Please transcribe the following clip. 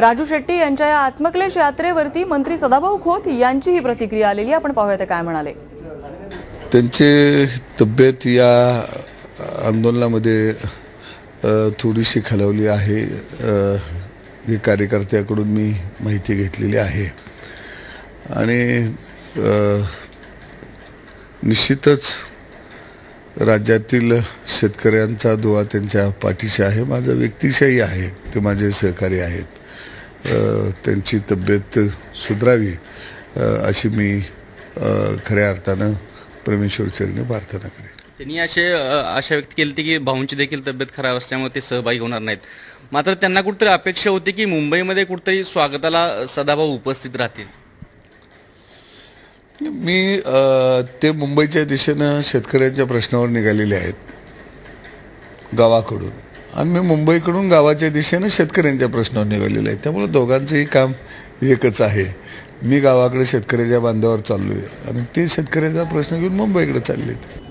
राजू शेट्टी यांच्या या आत्मक्लेश यात्रेवरती मंत्री सदाभाऊ खोत यांची ही प्रतिक्रिया आलेली आपण पाहूया ते काय म्हणाले. त्यांची तब्येत या आंदोलनामध्ये थोडीशी खालावली आहे. हे कार्यकर्त्याकडून मी माहिती घेतलेली आहे. आणि निश्चितच राज्यातील शेतकऱ्यांचा दुवा त्यांच्या पाठीशी आहे. माझा व्यक्तिशाही आहे. ते माझे सहकारी आहेत. त्यांची तब्येत सुधरावी अशी मी खऱ्या अर्थानं परमेश्वरचरणी प्रार्थना करेन. त्यांनी असे आशा व्यक्त केली होती की भाऊंची देखील तब्येत खराब असल्यामुळे ते सहभागी होणार नाहीत. मात्र त्यांना कुठेतरी अपेक्षा होती की मुंबईमध्ये कुठेतरी स्वागताला सदाभाऊ उपस्थित राहतील. मी ते मुंबईच्या दिशेनं शेतकऱ्यांच्या प्रश्नावर निघालेले आहेत गावाकडून. आणि मी मुंबईकडून गावाच्या दिशेनं शेतकऱ्यांच्या प्रश्नावर निघालेलं आहे. त्यामुळे दोघांचंही काम एकच आहे. मी गावाकडे शेतकऱ्याच्या बांधावर चाललो आहे आणि ते शेतकऱ्याचा प्रश्न घेऊन मुंबईकडे चालले आहेत